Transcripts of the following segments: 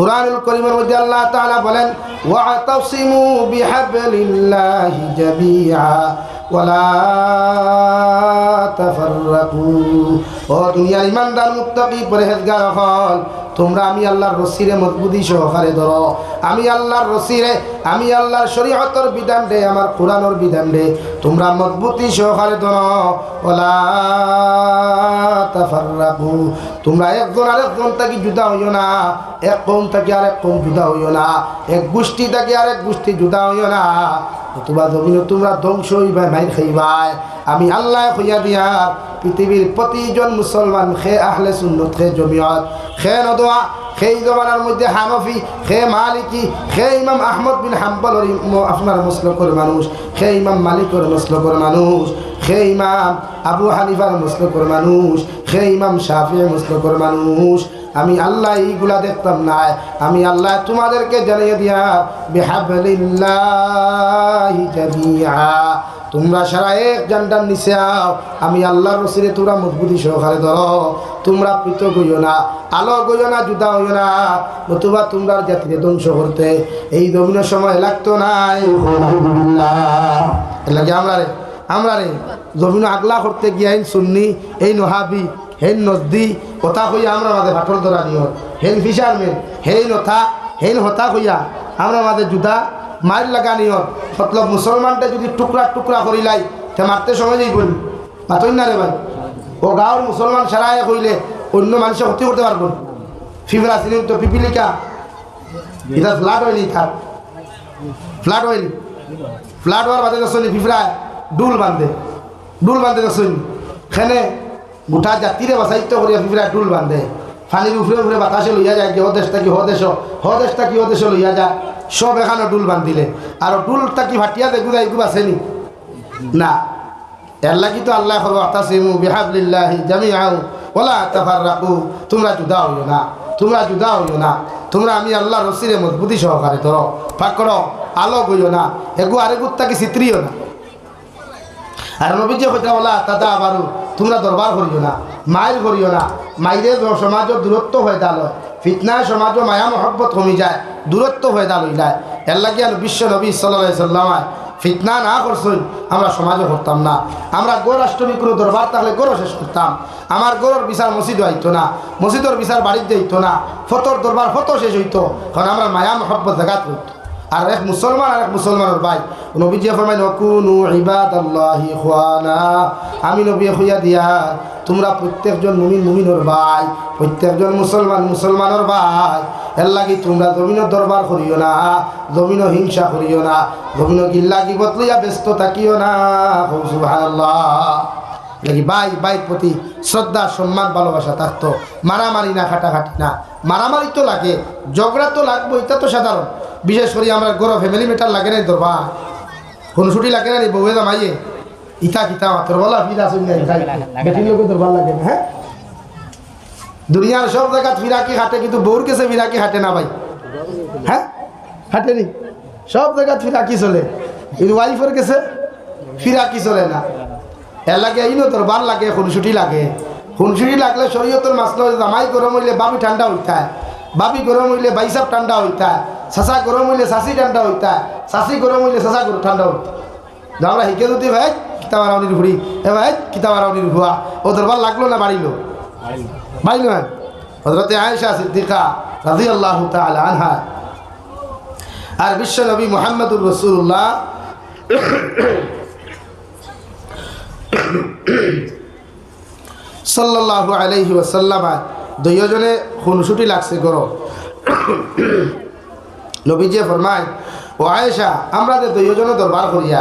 কোরআনুল করিমের মধ্যে আল্লাহ তাআলা বলেন ওয়াতাসিমু বিহাবলিল্লাহি জামিআ ওয়ালা তাফাররাকু তোমরা আমি আল্লাহর রসিরে মজবুতি সহকারে ধরো। আমি আল্লাহর রসিরে, আমি আল্লাহর শরীয়তর বিধান দে আমার কোরআনের বিধান দে তোমরা মজবুতি সহকারে ধরো। ওলা তাফাররাকু। তোমরা একজন আরেকজন থাকি জুদা হইও না। এক কম থাকি আরেক কম জুদা হইও না। এক গোষ্ঠী থাকি আরেক গোষ্ঠী জুদা হইও না। তোমরা জমিন তোমরা ধ্বংস হইবাই মাইর খাইবাই আমি আল্লাহ হইয়া দিয়ার পৃথিবীর প্রতিজন মুসলমান, খে আহলে সুন্নত, খে জমিয়ত, খে নদোয়া সেই জমানার মধ্যে হানফি, খে মালিকি, খে ইমাম আহমদ বিন হাম্বলর ইম- আপনার মুসলকর মানুষ, খে ইমাম মালিকর মুসলকর মানুষ, খে ইমাম আবু হানিফার মুসলকর মানুষ, খে ইমাম শাফি মুসলকর মানুষ আমি আল্লাহ এইগুলা দেখতাম না। আমি আল্লাহ তোমাদেরকে জানিয়ে দিয়া, বিহাবলিল্লাহি তোমরা সারা এক জানটার নিচে আও। আমি আল্লাহর রসিরে তোমরা মজবুতি সহকারে ধরো। তোমরা পৃথক হইও না আলো গইও না জুদা হইও না। নতুবা তোমরা জাতিকে ধ্বংস করতে। এই দমিনের সময় লাগতো নাই আমরা রে আমরা রে। জমিন আগলা করতে গিয়া সুন্নি, এই নহাবি হেন নজদি কথা কইয়া আমরা মাঝে ভাটর ধরা নিও। হেন ফিশারমেন হেই নথা হেন হতা কইয়া আমরা মাঝে জুদা মাইর লাগা নিও। মতলব মুসলমানটা যদি টুকরা টুকরা করিলাই তে মারতে সময় যাই বলি। মাতই না রে ভাই। ও গাঁৱৰ মুসলমান সারাই কইলে অন্য মানুষের ক্ষতি করতে পারব ফিফরা চিনি তো পিপিলিকা। এটা ফ্লাট হয়নি থাক ফ্লাট হয়নি। ফ্লাট হওয়ার বাদে দেখছনি ফিফরা ডুল বান্ধে ডুল বান্ধে দেখছনি খেনে গোটা জাতিরে বাসাইত্য করিয়া ফিফরা ডুল বান্ধে ফানির উফরে উফরে বাতাসে লইয়া যায় যে হদেশ থাকি হদেশ হদেশ থাকি হদেশে লইয়া যায় সব এখানে ডুল বান্ধিলে। আর ডুল থাকি ভাটিয়া দেখু এগুলো আছেনি না? এর লাগি তো আল্লাহ করব আতাসিমু বিহাবলিল্লাহি জামিআউ ওলা তাফাররাকু তোমরা জুদা হইও না, তোমরা জুদা হইও না। তোমরা আমি আল্লাহ রসিরে মজবুতি সহকারে ধরো ফাঁক করো আলো গইও না। এগু আরেগুর তাকে চিত্রিও না? আর নবীজি হইতা বলা দাদা আবারও তোমরা দরবার করিও না, মাইল করিও না। মাইরে সমাজের দূরত্ব হয়ে দাল ফিতনায় সমাজ মায়া, মহব্বত কমি যায়, দূরত্ব হয়ে দাল যায়। এর লাগে আর বিশ্ব নবী সাল্লাহ সাল্লামায় ফিতনা না করছই, আমরা সমাজে করতাম না। আমরা গোর অষ্টমী কোনো দরবার থাকলে গোরও শেষ করতাম। আমার গোরর বিচার মসজিদও আইতো না, মসজিদর বিচার বাড়িতে হইতো না, ফতর দরবার ফতো শেষ হইতো। কারণ আমরা মায়া, মহব্বত জাগাত হইতো আর এক মুসলমান, আর এক মুসলমানের ভাই। নবীজি ফরমাই নকুনু ইবাদাল্লাহি খুয়ানা আমি নবী হইয়া দিয়া, তোমরা প্রত্যেকজন মুমিন মুমিনের ভাই, প্রত্যেকজন মুসলমান মুসলমানের ভাই। এর লাগি তোমরা জমিনের দরবার করিও না জমিনও হিংসা করিও না জমিনও গিল্লা গিবত লইয়া ব্যস্ত থাকিও না। লাগি ভাই, ভাইয়ের প্রতি শ্রদ্ধা, সম্মান, ভালোবাসা থাকতো। মারামারি না, খাটাখাটি না। মারামারি তো লাগে, ঝগড়া তো লাগবো এটা তো সাধারণ। বিশেষ করে আমরা গরো ফ্যামিলি মেটার লাগে নাই দরবা কোনো ছুটি লাগে না বউয়ে জামাইয়ে। ইতা কিতা তোর বলা ফিরা বেটির দরবার লাগে না হ্যাঁ? দুনিয়ার সব জায়গা ফিরাকি হাটে কিন্তু বউর কাছে ফিরাকি হাটে না ভাই। হ্যাঁ? হাঁটে নি? সব জায়গা ফিরাকি চলে। কিন্তু ওয়াইফের কাছে ফিরাকি চলে না। এর লাগে এই তোর বার লাগে খুনসুটি লাগে। খুনসুটি লাগলে শরীয়তর মাছ নয় জামাই গরম হইলে বাবি ঠান্ডা হইতায়। বাবি গরম হইলে বাইসাব ঠান্ডা হইতায়। চাচা গরম হইলে চাষি ঠান্ডা হইতায় চাষি গরম হইলে চাচা গরম ঠান্ডা হইতায় আমরা শিখে যদি ভাই কিতাব আরাউনির ঘুরি এ ভাই কিতাব আরাউনির ঘুয়া ও দরবার লাগল না বাড়িলো? বাড়িলো। হ্যাঁ হজরতে আয়েশা সিদ্দিকা রাজি আল্লাহ আনহা। আর বিশ্ব নবী মোহাম্মদুর রসুল্লাহ সাল্লাহ আলহি ওসাল্লামা দুইজনে খুনসুটি লাগছে গরম। নবীজিয়ে ফরমায়, ও আয়েশা, আমরা যে দুইজনে দরবার করিয়া,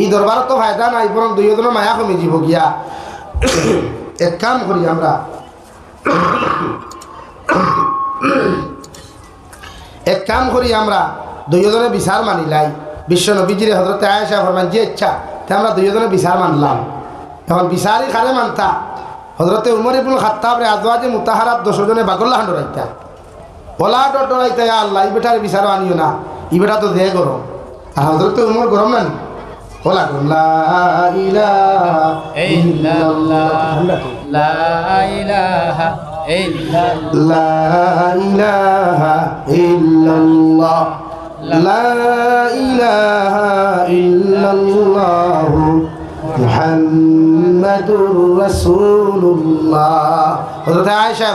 এই দরবার তো ফায়দা নাই, বরং দুইজনে মায়া কমে যাব গিয়া। এক কাম করি আমরা। এক কাম করি আমরা দুইজনে বিচার মানিলাই বিশ্ব নবীজির হজরতে আয়েশা ফরমান যে ইচ্ছা, তে আমরা দুইজনে বিচার মানলাম। এখন বিচারই খারে মানতা? হজরতে উমর ইবুল খাত্তাব রে আজওয়াজে মুতাহারাত দশজনে বাগল্লা হান্ড রাইতা। ওলা ডরাইতে আল্লাহ ইবেটার বিচার আনিও না ইবেটা তো দেয় গরম আর হাজার তো উমর গরম নেন ওলা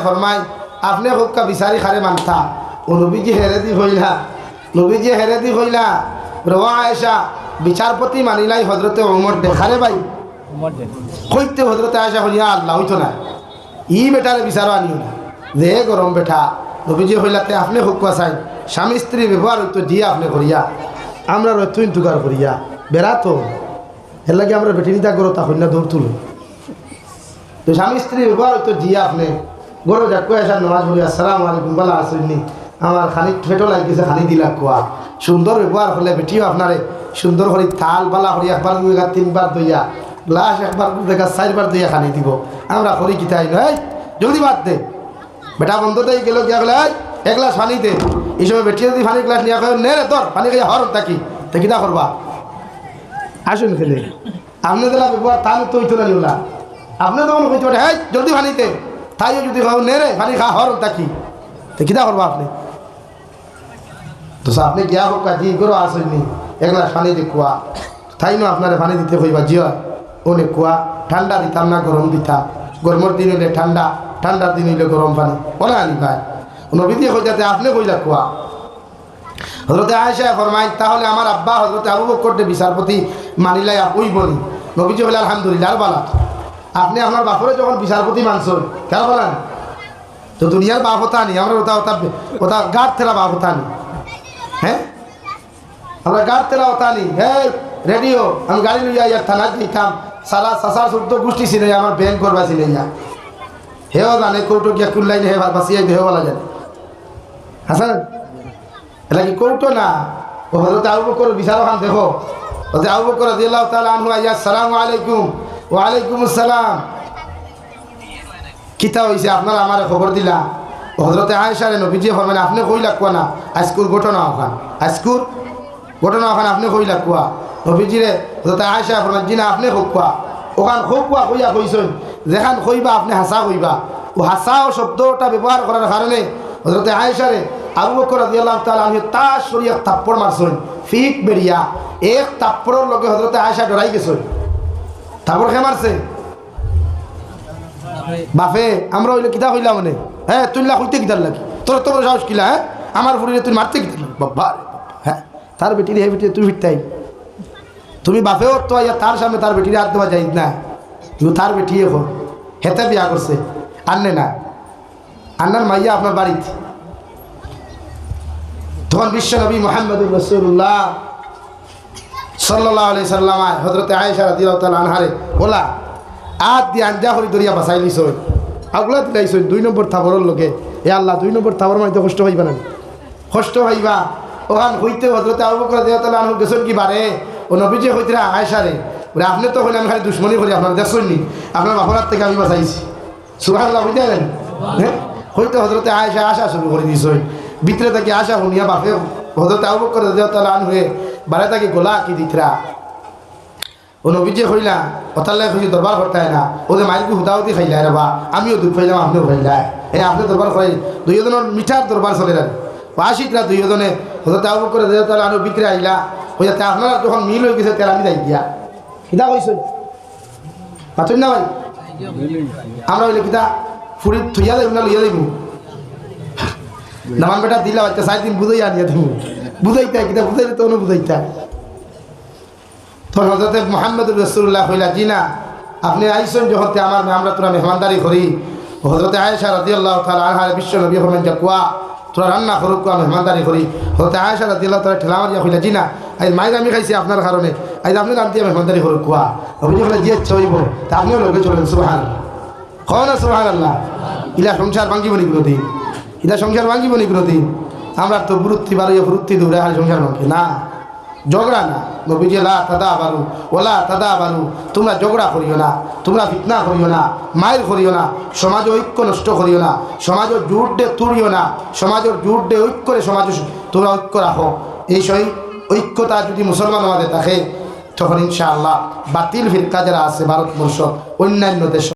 ফরমায় আপনি হুক্কা বিচারি খারে মানতা। ও নবীজি হেরেদি হইলা। নবীজি হেরেদি হইলা। রোয়া আয়সা বিচারপতি মানিলাই হজরতে অমর দেখারে ভাই। কইতে হজরতে আয়সা হইয়া আল্লাহ হইত না ই বেটারে বিচারও আনিও না। যে গরম বেঠা। নবীজি হইলাতে আপনি হুক্কা চাই। স্বামী স্ত্রী ব্যবহার হইতো দিয়ে আপনি করিয়া আমরা রইতুই টুকার করিয়া বেড়াতো এর লাগে আমরা বেটিনিতা করো তা না দৌড় তুলো। তো স্বামী স্ত্রী ব্যবহার হইতো দিয়ে আপনি। গরো যাক, কয়ে আসার নামাজ বলি আসসালাম আলাইকুম, বালা আসেননি আমার খানি ফেটো লাগিয়েছে খানি দিলা কোয়া। সুন্দর ব্যবহার হলে বেটিও আপনারে সুন্দর করে থাল বালা করি একবার দুই গা তিনবার দইয়া, গ্লাস একবার দেখা চারবার দইয়া খানি দিব। আমরা করি কি তাই নয়? জলদি বাদ দে। বেটা বন্ধ দেই গেল গিয়া গেলে এক গ্লাস পানি দে। এই সময় বেটি যদি পানি গ্লাস নিয়ে কয়, নে রে তোর, পানি খাই হর থাকি, তা কিতা করবা? আসুন খেলে। আপনি দিলা ব্যবহার তাহলে তো হইতো না নিউলা আপনি তখন কইতে পারে হ্যাঁ জলদি পানিতে তাইও যদি খাও নে পানি খা, হর থাকি তো কিতা করবা আপনি? তো আপনি গিয়া হোক, কাজি করো আসেননি এক গ্লাস পানি দিয়ে কুয়া। তাই না আপনারে পানি দিতে কইবা জিয়া। অনেক কুয়া, ঠান্ডা দিতাম না, গরম দিতাম গরমের দিন হইলে ঠান্ডা ঠান্ডার দিন হইলে গরম পানি। বলে আনি ভাই? নবী দিয়ে যাতে আপনি কইলা কুয়া। হজরতে আয়েশা ফরমাই তাহলে আমার আব্বা হজরতে আবু বকরতে বিচারপতি মানিলাই আপুই বলি নবীজি বলে, আলহামদুলিল্লাহ বালা আপনি আপনার বাপরে যখন বিচারপতি মানছেন কেন বলেন তো দুনিয়ার বাপ হতা নি আমরা ওটা ওটা ওটা গাঢ় থেরা বাপ হতা নি হ্যাঁ? আমরা গাঢ় থেরা হতা নি হ্যাঁ রেডিও, আমি গাড়ি লইয়া ইয়ার থানা দিতাম সারা সাসার শুদ্ধ গোষ্ঠী ছিল, আমার ব্যাংক করবা ছিল ইয়া। হেও জানে, কৌটো গিয়া কুল্লাই হে বাসিয়াই হেও বলা জানে। হাসান, এটা কি কৌটো না? ও হজরত আবু বকর বিচার খান দেখো। হজরত আবু বকর রাদিয়াল্লাহু তাআলা আনহু আইয়া আসসালামু আলাইকুম। ওয়া আলাইকুম আসসালাম। কিতা হইছে? আপনারা আমারে খবর দিলা? হজরতে আয়েশারে নবীজি ফরমানে আপনি কইলা কোয়া না? আজকুর ঘটনা ওখান আজকুর ঘটনা ওখান আপনি কইলা কোয়া? নবীজিরে হজরতে আয়েশা ফরমান জিনা, আপনি কোয়া? ওখান কোয়া, কইয়া কইছেন যেখান কইবা, আপনি হাসা কইবা। ও হাসা ও শব্দটা ব্যবহার করার কারণে হজরতে আয়েশারে আবু বকর রাদিয়াল্লাহু তাআলা আনহু তার শরীরে থাপ্পড় মারছেন ফিক বেরিয়া, এক থাপ্পড়ের লগে হজরতে আয়েশা ডরাই গেছেন থাপ্পড় খে মারছে? বাপে আমরা হইলে কিতা হইলা মানে হ্যাঁ তুই লাখ হইতে কিতার লাগি? তোর তো বড় সাহস কিলা হ্যাঁ? আমার ফুরিলে তুই মারতে কিতার লাগি? বাবা, হ্যাঁ? তার বেটি রে বেটি তুই ফিরতাই তুমি বাপেও তো আইয়া তার সামনে তার বেটির হাত দেওয়া যাই না। কিন্তু তার বেটি এখন হেতে বিয়া করছে। আনলে না। আন্নার মাইয়া আপনার বাড়িতে। তখন বিশ্ব নবী মোহাম্মদুর রসুল্লাহ সাল্লাহ আলি সাল্লামায় হজরতে আয়েশা তাআলা আনহারে ওলা আত দিয়ে আঞ্জা করে দরিয়া বাসাই লিছ আগলা দিলাইছ দুই নম্বর থাবরের লোকে এ আল্লাহ, দুই নম্বর থাবর মাইতে কষ্ট হইবা না। কষ্ট হইবা। ওখান হইতে হজরতে আবু বকর রাদিয়াল্লাহু তাআলা আনহু কি বারে? ও নবীজি হইতে আয়েশা রে, বলে, আপনি তো হইলে আমি খালি দুশ্মনী করি, আপনার দেখছেন নি? আপনার বাপর হাত থেকে আমি বাঁচাইছি। সুবহানাল্লাহ বুঝতে গেলেন হ্যাঁ হইতে হজরতে আয়েশা আশা শুরু করে দিয়েছেন ভিতরে থেকে আশা শুনিয়া বাপে হজরতে আবু বকর রাদিয়াল্লাহু তাআলা আনহু বারে তাকে গোলা কি দিতরা ও নবীজে হইলা অতাল্লাই খুঁজি দরবার করতে না ওদের মাইলকে হুদাহুদি খাইলা রে আমিও দুধ খাইলাম আপনিও খাইলাই এই আপনি দরবার খাই দুইজনের মিঠার দরবার চলে যাবে আশিকরা দুইজনে হতে আবু করে দেয় তাহলে আরও বিক্রি আইলা ওই যাতে আপনারা যখন মিল হয়ে গেছে, তেল আমি যাই দিয়া। কিতা কইস পাতুন না ভাই, আমরা হইলে কিতা ফুড়ি থইয়া দেব না লইয়া দেব নামান বেটা দিলা বাচ্চা সাড়ে দিন বুঝাই আনিয়া দেব বুঝাইতা কিতা বুঝাইলে তো বুঝাইতা তখন হজরত মোহাম্মদুর রসুল্লাহ হইলা জি না, আপনি আইসেন যখন আমার আমরা তোরা মেহমানদারি করি। হজরতে আয়েশা রাজি আল্লাহ তালা আনহার বিশ্ব নবী হবেন যা, কুয়া, তোরা রান্না করুক কুয়া মেহমানদারি করি। হজরতে আয়েশা রাজি আল্লাহ তালা ঠেলা মারিয়া হইলা জি না, আজ মায়ের আমি খাইছি আপনার কারণে, আজ আপনি রান দিয়ে মেহমানদারি করুক কুয়া। অভিযোগ হলে যে চইব তা আপনিও লোকে চলেন সুহান কন সুহান আল্লাহ ইলা সংসার ভাঙ্গিব কোনো দিন ইলা সংসার ভাঙ্গিব কোনো দিন আমরা তো বুরুত্তি বাড়িয়ে বুরুত্তি দৌড়ে হার সংসার ভাঙ্গে। না, ঝগড়া না। নবীজি, লা তাদা বারু ওলা তাদা বারু তোমরা ঝগড়া করিও না, তোমরা ফিতনা করিও না, মায়ের করিও না, সমাজ ঐক্য নষ্ট করিও না সমাজের জোর দে তুলিও না, সমাজের জোর দে ঐক্যরে সমাজ তোমরা ঐক্য রাখো। এই সই ঐক্যতা যদি মুসলমান আমাদের থাকে, তখন ইনশাআল্লাহ বাতিল ফিরকা যারা আছে, ভারতবর্ষ, অন্যান্য দেশ